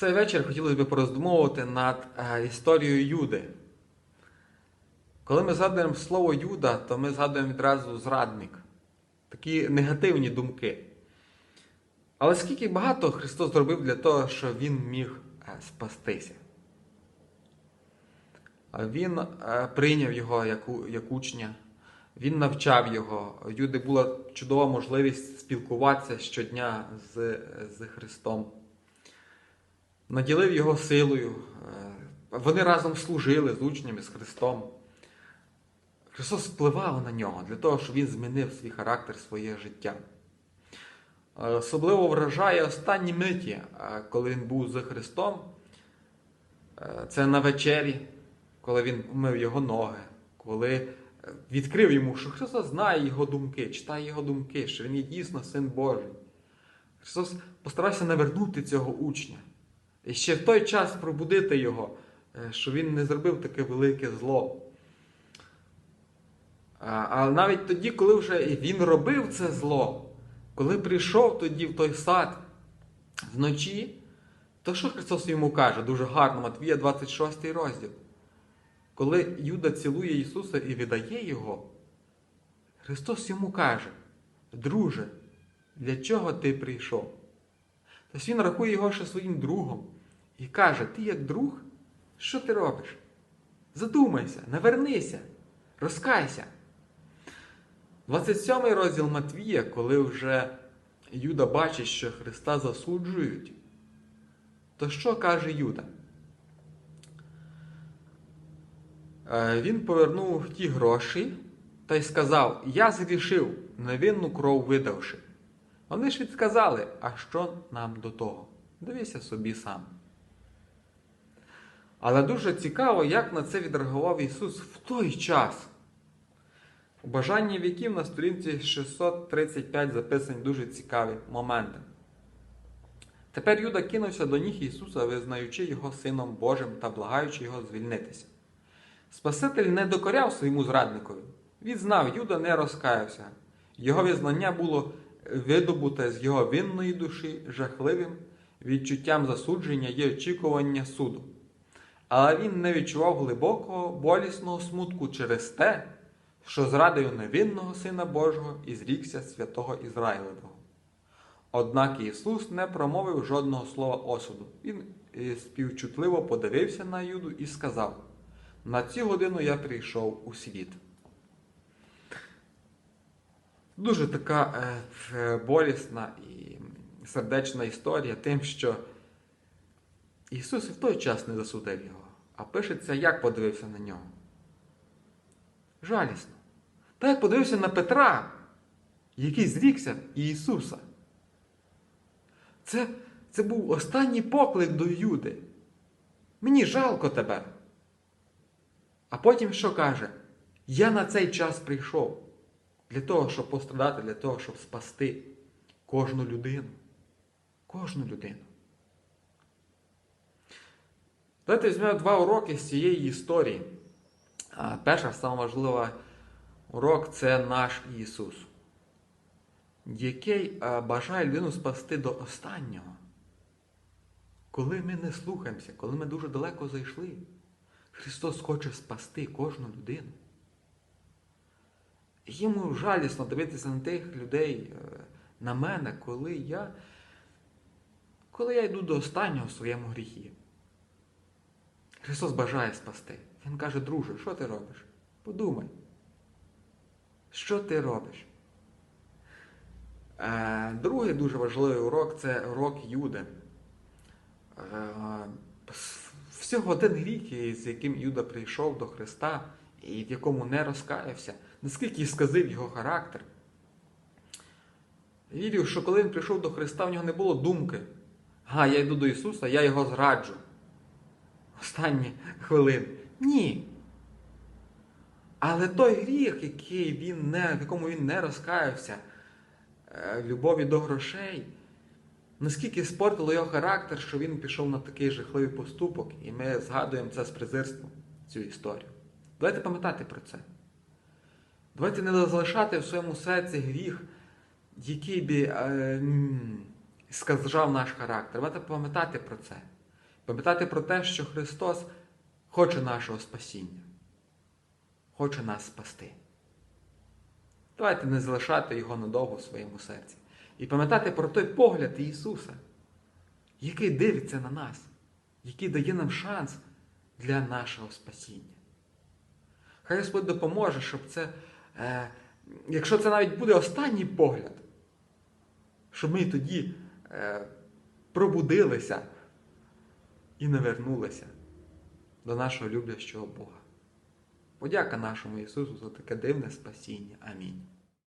цей вечір хотілося б пороздумовувати над е, історією Юди. Коли ми згадуємо слово Юда, то ми згадуємо відразу зрадник, такі негативні думки. Але скільки багато Христос зробив для того, щоб Він міг е, спастися. Він е, прийняв його як, учня, він навчав його. Юди була чудова можливість спілкуватися щодня з Христом. Наділив його силою. Е, Вони разом служили з учнями, з Христом. Христос впливав на нього для того, щоб він змінив свій характер, своє життя. Е, Особливо вражає останні миті, е, коли він був з Христом. Це на вечері, коли він умив його ноги, коли відкрив йому, що Христос знає його думки, читає його думки, що він є дійсно син Божий. Христос постарався навернути цього учня. І ще в той час пробудити його, е, що він не зробив таке велике зло. А навіть тоді, коли вже він робив це зло, коли прийшов тоді в той сад вночі, то що Христос йому каже? Дуже гарно, Матвія 26 розділ. Коли Юда цілує Ісуса і віддає Його, Христос йому каже: Друже, для чого ти прийшов? Тобто Він рахує його ще своїм другом і каже: Ти як друг, що ти робиш? Задумайся, навернися, розкайся. 27 розділ Матвія, коли вже Юда бачить, що Христа засуджують, то що каже Юда? Е, Він повернув ті гроші та й сказав: Я згрішив, невинну кров видавши. Вони ж відказали, а що нам до того? Дивися собі сам. Але дуже цікаво, як на це відреагував Ісус в той час. У бажанні віків на сторінці 635 записані дуже цікаві моменти. Тепер Юда кинувся до ніг Ісуса, визнаючи його Сином Божим та благаючи його звільнитися. Спаситель не докоряв своєму зрадникові. Він знав, Юда не розкаявся. Його визнання було видобуте з його винної душі жахливим відчуттям засудження і очікування суду. Але він не відчував глибокого болісного смутку через те, що зрадив невинного Сина Божого і зрікся святого Ізраїлевого. Однак Ісус не промовив жодного слова осуду. Він е, співчутливо подивився на Юду і сказав: На цю годину я прийшов у світ. Дуже така е, болісна і сердечна історія тим, що Ісус в той час не засудив його, а пишеться, як подивився на нього. Жалісно. Так як подивився на Петра, який зрікся Ісуса. Це, це був останній поклик до Юди. Мені жалко тебе. А потім що каже? Я на цей час прийшов для того, щоб пострадати, для того, щоб спасти кожну людину. Кожну людину. Давайте візьмемо два уроки з цієї історії. Перша, сама важлива урок це наш Ісус, який бажає людину спасти до останнього. Коли ми не слухаємося, коли ми дуже далеко зайшли, Христос хоче спасти кожну людину. Йому жалісно дивитися на тих людей, е, на мене, коли я, коли я йду до останнього в своєму гріхі. Христос бажає спасти. Він каже, друже, що ти робиш? Подумай. Що ти робиш? Е, Другий дуже важливий урок це урок Юди. Е, Всього один гріх, з яким Юда прийшов до Христа і в якому не розкаявся, наскільки сказив його характер. Вірю, що коли він прийшов до Христа, в нього не було думки. Га, я йду до Ісуса, я його зраджу. Останні хвилини. Ні. Але той гріх, який він не, в якому він не розкаявся, е, любові до грошей, наскільки спортило його характер, що він пішов на такий жахливий поступок, і ми згадуємо це з презирством, цю історію. Давайте пам'ятати про це. Давайте не залишати в своєму серці гріх, який би е, скажав наш характер. Давайте пам'ятати про це. Пам'ятати про те, що Христос хоче нашого спасіння, хоче нас спасти. Давайте не залишати його надовго в своєму серці. І пам'ятати про той погляд Ісуса, який дивиться на нас, який дає нам шанс для нашого спасіння. Хай Господь допоможе, щоб це, е, якщо це навіть буде останній погляд, щоб ми тоді е, пробудилися і навернулися до нашого люблячого Бога. Подяка нашому Ісусу за таке дивне спасіння. Амінь.